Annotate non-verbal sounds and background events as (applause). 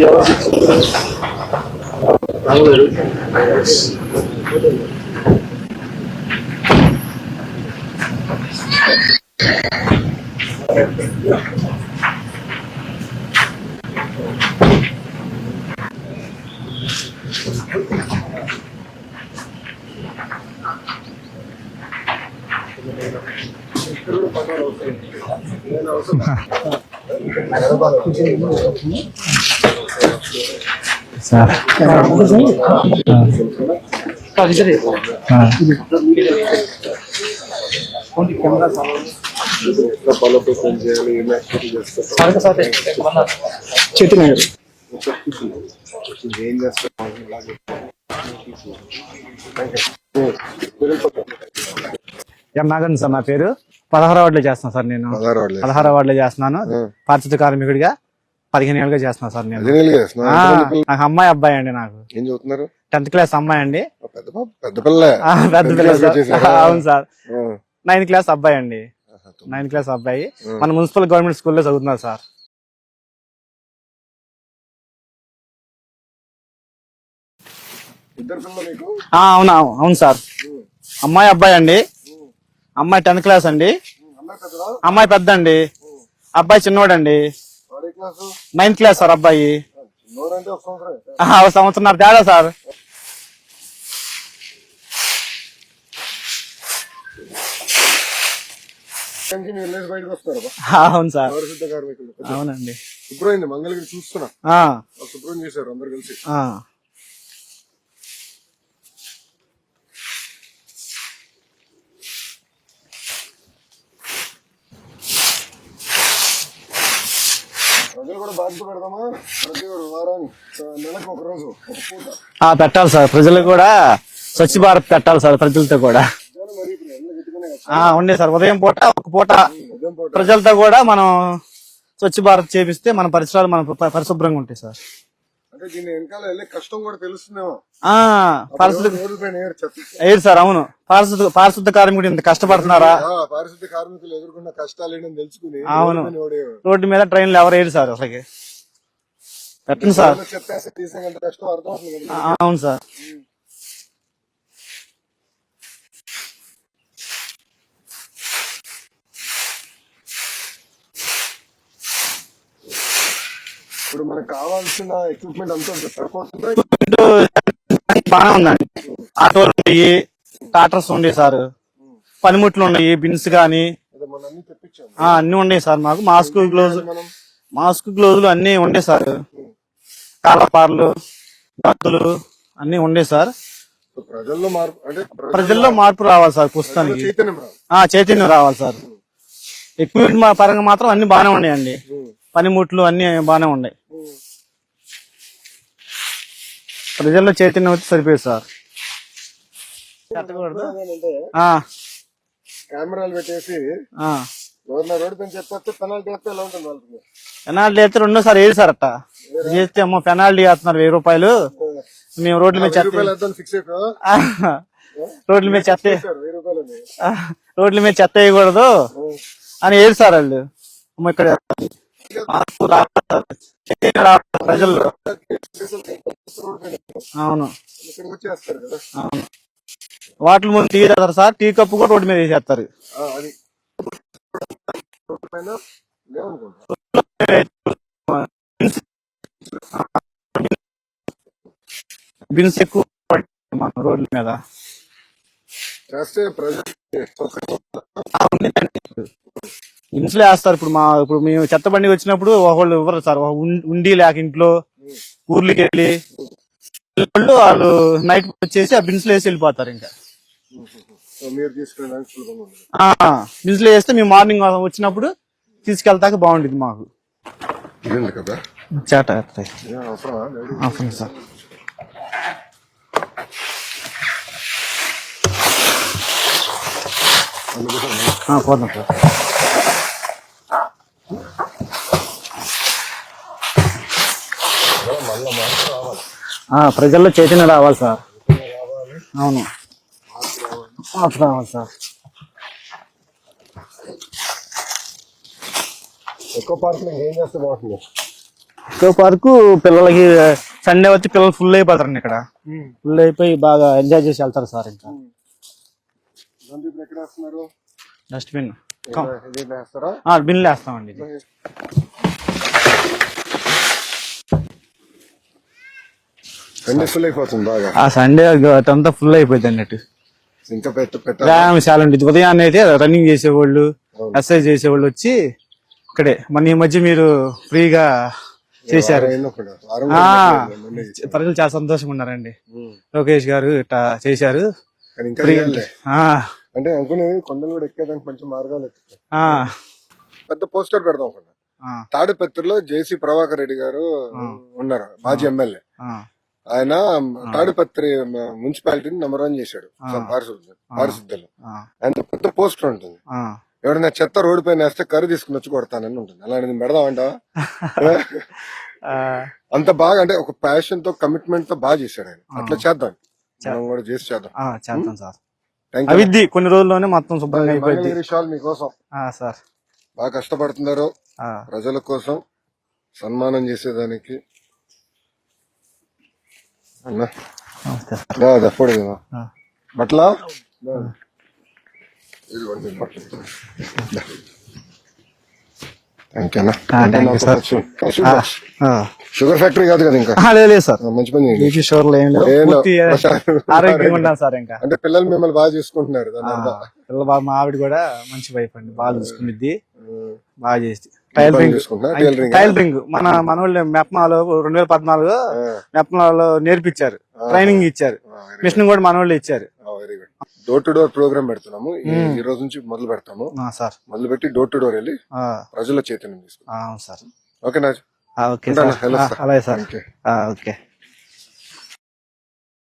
Gracias. Sir ఏం నాగన్ sir నా పేరు. పదహారు వార్డులో చేస్తున్నాను సార్ నేను. పదహారు వార్డులో చేస్తున్నాను. పారిశుద్ధ కార్మికుడిగా. పదిహేను ఏళ్ళుగా చేస్తున్నాను సార్ నేను. చేస్తున్నా? ఆ, నాకు అమ్మాయి అబ్బాయి అండి నాకు. ఏం చదువుతున్నారు? టెన్త్ క్లాస్ అమ్మాయి అండి. పెద్ద పాప పెద్ద పిల్ల ఆ, పెద్ద పిల్ల సార్. (laughs) అవును సార్. ఆ. నైన్త్ క్లాస్ అబ్బాయి అండి. ఆహా, తొమ్మిది. నైన్త్ క్లాస్ అబ్బాయి. మన మున్సిపల్ గవర్నమెంట్ స్కూల్లో చదువుతున్నారు సార్. ఇద్దరు పిల్లలు మీకు? ఆ, అవును అవును సార్. అమ్మాయి అబ్బాయి అండి. అమ్మాయి టెన్త్ క్లాస్ అండి. అమ్మాయి పెద్ద అండి అబ్బాయి చిన్నోడండి. నైన్త్ క్లాస్ సార్ అబ్బాయి. సంవత్సరం తేడా సార్. అవును సార్. అవునండి. శుభ్రమైంది మంగళగిరి చూస్తున్నా. శుభ్రం చేశారు అందరు కలిసి. ప్రజలు కూడా బాధ్యత పెడదామా? ప్రతి ఆ, నెలకు ఒక రోజు ఒక పూట. ఆ, పెట్టాలి సార్. ప్రజలు కూడా స్వచ్ఛ భారత్ పెట్టాలి సార్ ప్రజలతో కూడా. జనం మరి ఇప్పుడు ఎండ గట్టిగానే కదా. ఆ, ఉండే సార్. ఉదయం పూట ఒక పూట ఉదయం పూట. ప్రజలతో కూడా మనం స్వచ్ఛ భారత్ చేపిస్తే మన పరిసరాలు మన ప- పరిశుభ్రంగా ఉంటాయి సార్. అంటే దీని వెనకాల వెళ్ళే కష్టం కూడా తెలుస్తుందేమో. ఆ పారిశుద్ధ సార్ అవును. పారిశుద్ధ పారిశుద్ధ కార్మికుడు ఇంత కష్టపడుతున్నారా? పారిశుద్ధ కార్మికులు ఎదుర్కొన్న కష్టాలు ఏంటని తెలుసుకుని అవును. రోడ్డు మీద ట్రైన్లు ఎవరు వేయరు సార్ అసలుకి? పెట్టండి సార్. రోడ్లో చెత్త వేస్తే తీసేంత కష్టం అర్థం అవుతుంది కదా. ఆ, అవును సార్ ఇప్పుడు మనకు కావాల్సిన ఎక్విప్మెంట్ అంతా సరిపోతుందా బాగా ఉందండి. ఆటోలు ఉన్నాయి టాటర్స్ ఉన్నాయి సార్. పనిముట్లు ఉన్నాయి బిన్స్ మనం అన్ని ఉన్నాయి సార్ మాకు. మాస్క్ గ్లోవ్స్ మనం? మాస్క్ గ్లోవ్లు అన్ని ఉండే సార్. కాలపార్లు గత్తులు అన్ని ఉండే సార్. ప్రజల్లో మార్పు అంటే ప్రజల్లో మార్పు రావాలి సార్ పుస్తకానికి చైతన్యం రావాలి. సార్. ఎక్విప్మెంట్ పరంగా మాత్రం అన్ని బాగానే ఉన్నాయండి. పనిముట్లు అన్ని బాగానే ఉన్నాయి. ప్రజల్లో చైతన్యం వచ్చి సరిపోయింది సార్. ఆ, కెమెరాలు పెట్టేసి ఆ. ఎవరిన రోడ్డు పైన చెత్త పెనాల్టీ వేస్తే ఎలా ఉంటుంది వాళ్ళకి? పెనాల్టీ అయితే రెండోసారి వేరు సార్ అట్ట. చేస్తే అమ్మో పెనాల్టీ వేస్తున్నారు వెయ్యి రూపాయలు. మేము రోడ్ల మీద చెత్త రూపాయలు వేద్దాం ఫిక్స్ అయిపోయా ఆ, రోడ్ల మీద చెత్త వెయ్యి రూపాయలు అని. ఆ, రోడ్ల మీద చెత్త వేయకూడదు. అని ఏరు సార్ వాళ్ళు. అమ్మ ఇక్కడ మార్పు రావాలి సార్. చైతన్యం రావాలి ప్రజల్లో అవును. ఇక్కడికి వచ్చేస్తారు కదా. అవును. వాటర్ ముందు టీ తాగుతారు సార్. టీ కప్పు కూడా రోడ్డు మీద వేసేస్తారు. ఆ, అది. రోడ్డు పైన లేవనుకుంటా. బిన్స్ ఎక్కువ మన రోడ్ల మీద. చేస్తే ప్రజలు బిన్స్లో వేస్తారు. ఇప్పుడు మా ఇప్పుడు మేము చెత్త బండి వచ్చినప్పుడు ఒకళ్ళు ఇవ్వరు సార్. ఒక ఉం- ఉండి లేక ఇంట్లో ఊర్లకి వెళ్ళి వాళ్ళు వాళ్ళు నైట్ వచ్చేసి ఆ బిన్స్లో వేసి వెళ్ళిపోతారు ఇంకా. బిన్స్లో వేస్తే మేము మార్నింగ్ వచ్చినప్పుడు తీసుకెళ్తాక బాగుంటుంది మాకు. చేట సార్. పోదాం సార్ మళ్ళీ మార్పు రావాలి ఆ, ప్రజల్లో చైతన్యం రావాలి సార్. అవును. మార్పు రావాలి సార్. ఎక్కువ పార్కులు ఏం చేస్తే బాగుంటుంది? ఇంకో పార్కు పిల్లలకి సండే వచ్చి పిల్లలు ఫుల్ అయిపోతారండి ఇక్కడ. ఫుల్ అయిపోయి బాగా ఎంజాయ్ చేసి వెళ్తారు సార్ ఇంకా. డస్ట్బిన్ బిన్లు వేస్తామండి ఫుల్ అయిపోతుంది బాగా. ఆ సండే అంతా ఫుల్ అయిపోయింది అన్నట్టు. ఇంకా పెట్ట వ్యాయామశాల ఉంటుంది. ఉదయాన్నే అయితే రన్నింగ్ చేసేవాళ్ళు ఎక్సర్సైజ్ చేసేవాళ్ళు వచ్చి ఇక్కడే. మన ఈ మధ్య మీరు ఫ్రీగా చేశారు. ప్రజలు చాలా సంతోషంగా ఉన్నారండి. లోకేష్ గారు ఇట్లా చేశారు. అంటే అనుకునేది కొండలు కూడా ఎక్కేదానికి మంచి మార్గాలు పెద్ద పోస్టర్ పెడదాం తాడిపత్రిలో జేసీ ప్రభాకర్ రెడ్డి గారు ఉన్నారు మాజీ ఎమ్మెల్యే. ఆయన తాడిపత్రి మున్సిపాలిటీని నెంబర్ వన్ చేశాడు. పారిశుద్ధ పారిశుద్ధలో ఆ, ఆయన పెద్ద పోస్టర్ ఉంటుంది. ఎవరైనా చెత్త రోడ్డు పైన వేస్తే కర్రీ తీసుకుని వచ్చి కొడతానని ఉంటుంది. అలాంటిది పెడదాం అంటావా ఆ, అంత బాగా అంటే ఒక ప్యాషన్తో కమిట్మెంట్తో బాగా చేశాడు ఆయన. అట్లా చేద్దాం. మనం కూడా చేసి చేద్దాం. సార్. అవిద్ది కొన్ని రోజుల్లోనే మొత్తం శుభ్రంగా అయిపోయింది. మీకోసం. సార్. బాగా కష్టపడుతున్నారు. ప్రజల కోసం సన్మానం చేసేదానికి బట్లా. షుగర్ ఫ్యాక్టరీ కాదు కదా ఇంకా? లేదు సార్. మంచి పని. (laughs) ఆరోగ్యంగా ఉంటాం సార్ ఇంకా. అంటే పిల్లలు మిమ్మల్ని బాగా చూసుకుంటున్నారు దాని ఆ, అర్థం. పిల్ల బాగా మా ఆవిడ కూడా మంచి వైఫ్ అండి. బాగా చూసుకునిద్ది ఉమ్. బాగా చేసి టైలరింగ్ టైలరింగ్ మన మన వాళ్ళు మెప్మాలో రెండు వేల పద్నాలుగు మెప్మాలో నేర్పించారు. ట్రైనింగ్ ఇచ్చారు. మిషన్ కూడా మన వాళ్ళు ఇచ్చారు డోర్ టు డోర్ ప్రోగ్రామ్ పెడుతున్నాము. ఈ- ఈ రోజు నుంచి మొదలు పెడతాము. సార్. మొదలు పెట్టి డోర్ టు డోర్ వెళ్ళి ప్రజల చైతన్యం తీసుకుంటాం సార్. ఓకే ఆ, సార్. అలాగే సార్. ఓకే.